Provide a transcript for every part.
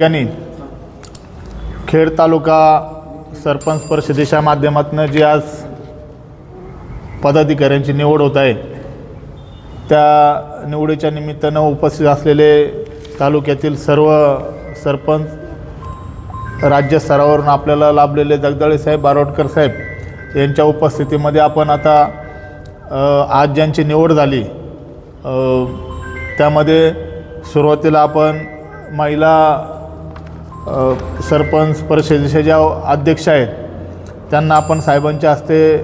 ठिकाणी खेड तालुका सरपंच परिषदेच्या माध्यमातून जी आज पदाधिकाऱ्यांची निवड होत आहे त्या निवडीच्या निमित्तानं उपस्थित असलेले तालुक्यातील सर्व सरपंच राज्यस्तरावरून आपल्याला लाभलेले जगदाळे साहेब बारोटकर साहेब यांच्या उपस्थितीमध्ये आपण आता आज ज्यांची निवड झाली त्यामध्ये सुरुवातीला आपण महिला सरपंच परिषदेचे ज्या अध्यक्ष आहेत त्यांना आपण साहेबांच्या हस्ते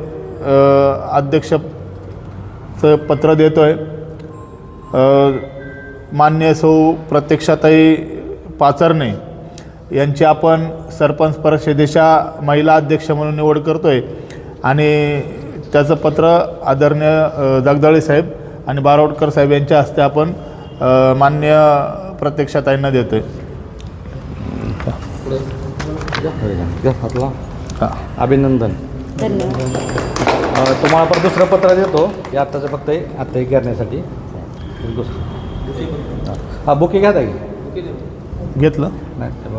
अध्यक्षचं पत्र देतो आहे मान्य सौ प्रत्यक्षाताई पाचरणे यांची आपण सरपंच परिषदेच्या महिला अध्यक्ष म्हणून निवड करतो आहे आणि त्याचं पत्र आदरणीय जगदाळे साहेब आणि बारोटकर साहेब यांच्या हस्ते आपण मान्य प्रत्यक्षाताईंना देतो आहे हां. अभिनंदन. तुम्हाला परत दुसरं पत्र देतो. हे आत्ताचं फक्त आत्ता हे करण्यासाठी. दुसरं. हा बुके घ्या ताई. घेतलं? नाही ते.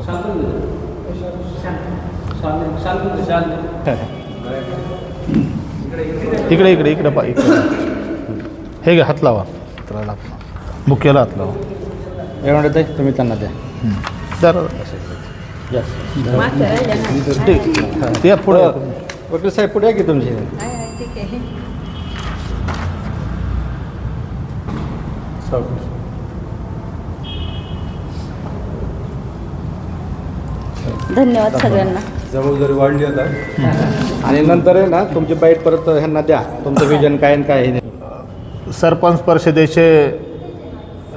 इकडे इकडे इकडे पा इकडे. हे घ्या हात लावा. लागतं मुख्याला हात लावा. म्हणत आहे तुम्ही त्यांना द्या. तर ते पुढे. वकील साहेब पुढे आहे की तुमची? धन्यवाद सगळ्यांना. जबाबदारी वाढली आता. आणि नंतर आहे ना तुमची बाईट परत ह्यांना द्या. तुमचं विजन काय आणि काय हे सरपंच परिषदेचे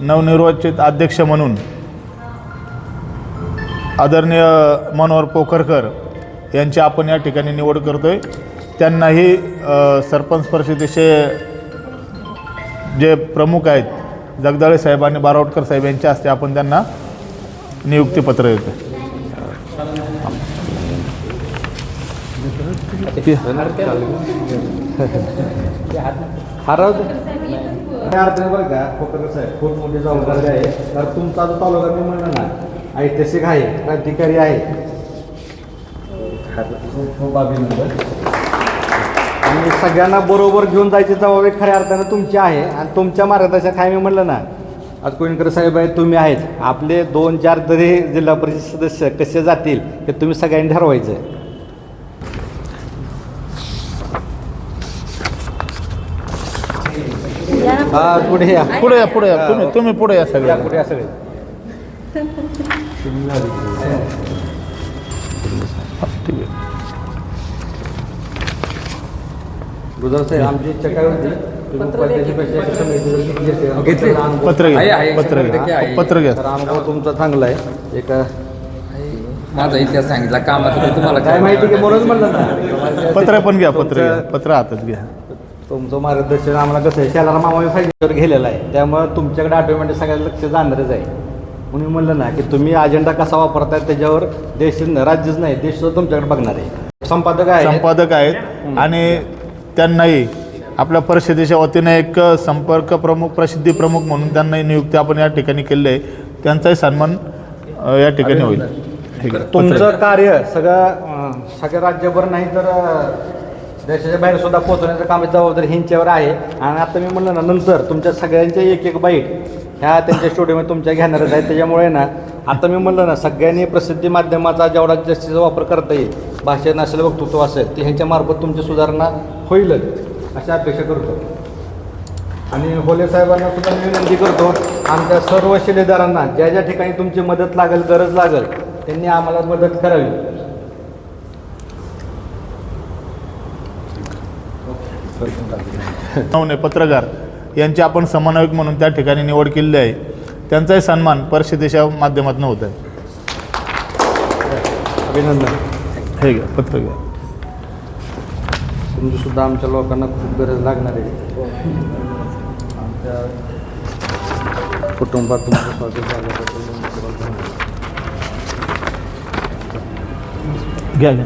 नवनिर्वाचित अध्यक्ष म्हणून आदरणीय मनोहर पोखरकर यांची आपण या ठिकाणी निवड करतो आहे त्यांनाही सरपंच परिषदेचे जे प्रमुख आहेत जगदाळे साहेब आणि बारावटकर साहेब यांच्या हस्ते आपण त्यांना नियुक्तीपत्र देतो हा राहू दे. काय अडचण बरं का साहेब खूप मोठी जबाबदारी आहे तर तुमचा जो तालुका मी म्हणलं ना ऐतिहासिक आहे क्रांतिकारी आहे खूप अभिनंदन. आणि सगळ्यांना बरोबर घेऊन जायची जबाबदारी खऱ्या अर्थानं तुमची आहे. आणि तुमच्या मार्गदर्शनात काय मी म्हणलं ना आज कोणकर साहेब आहेत तुम्ही आहेत. आपले दोन चार तरी जिल्हा परिषद सदस्य कसे जातील हे तुम्ही सगळ्यांनी ठरवायचं आहे. हा पुढे या. पुढे या पुढे या. तुम्ही तुम्ही पुढे या या सगळ्या पुढे या सगळे. ठीक आहे गुजर साहेब आमची इच्छा काय होती? घेतले? पत्र घ्या पत्र घ्या. पत्र घ्या. तर अनुभव तुमचा चांगला आहे. एक माझा इतिहास सांगितला कामाचं तुम्हाला काय माहिती की म्हणूनच म्हणलं ना पत्र पण घ्या पत्र घ्या. पत्र हातात घ्या. तुमचं मार्गदर्शन आम्हाला कसं आहे? शेलार मामा फायद्यावर गेलेला आहे. त्यामुळं तुमच्याकडे ऑटोमॅटिक सगळ्याला लक्ष जाणारच आहे. म्हणून म्हणलं ना की तुम्ही अजेंडा कसा वापरताय त्याच्यावर देश राज्यच नाही देश सुद्धा तुमच्याकडे बघणार आहे. संपादक आहे संपादक आहेत आणि त्यांनाही आपल्या परिषदेच्या वतीने एक संपर्क प्रमुख प्रसिद्धी प्रमुख म्हणून त्यांनाही नियुक्ती आपण या ठिकाणी केली आहे. त्यांचाही सन्मान या ठिकाणी होईल. ठीक आहे. तुमचं कार्य सगळं सगळ्या राज्यभर नाही तर देशाच्या बाहेर सुद्धा पोहोचवण्याचं काम जबाबदारी ह्यांच्यावर आहे. आणि आता मी म्हणलं ना नंतर तुमच्या सगळ्यांच्या एक एक बाईट ह्या त्यांच्या स्टुडिओमध्ये तुमच्या घेणारच आहेत. त्याच्यामुळे ना आता मी म्हणलं ना सगळ्यांनी प्रसिद्धी माध्यमाचा जेवढा जास्तीचा वापर करता येईल भाषण असेल वक्तृत्व असेल ते ह्यांच्यामार्फत तुमची सुधारणा होईलच अशी अपेक्षा करतो. आणि होले साहेबांना सुद्धा मी विनंती करतो आमच्या सर्व शिलेदारांना ज्या ज्या ठिकाणी तुमची मदत लागेल गरज लागेल त्यांनी आम्हाला मदत करावी. पत्रकार. यांची आपण समन्वयक म्हणून त्या ठिकाणी निवड केलेली आहे. त्यांचाही सन्मान परिषदेच्या माध्यमातून होत आहे. अभिनंदन. हे घ्या पत्र घ्या. तुमची सुद्धा आमच्या लोकांना खूप गरज लागणार आहे. आमच्या कुटुंबात तुमचं स्वागत झाल्याबद्दल घ्या घ्या.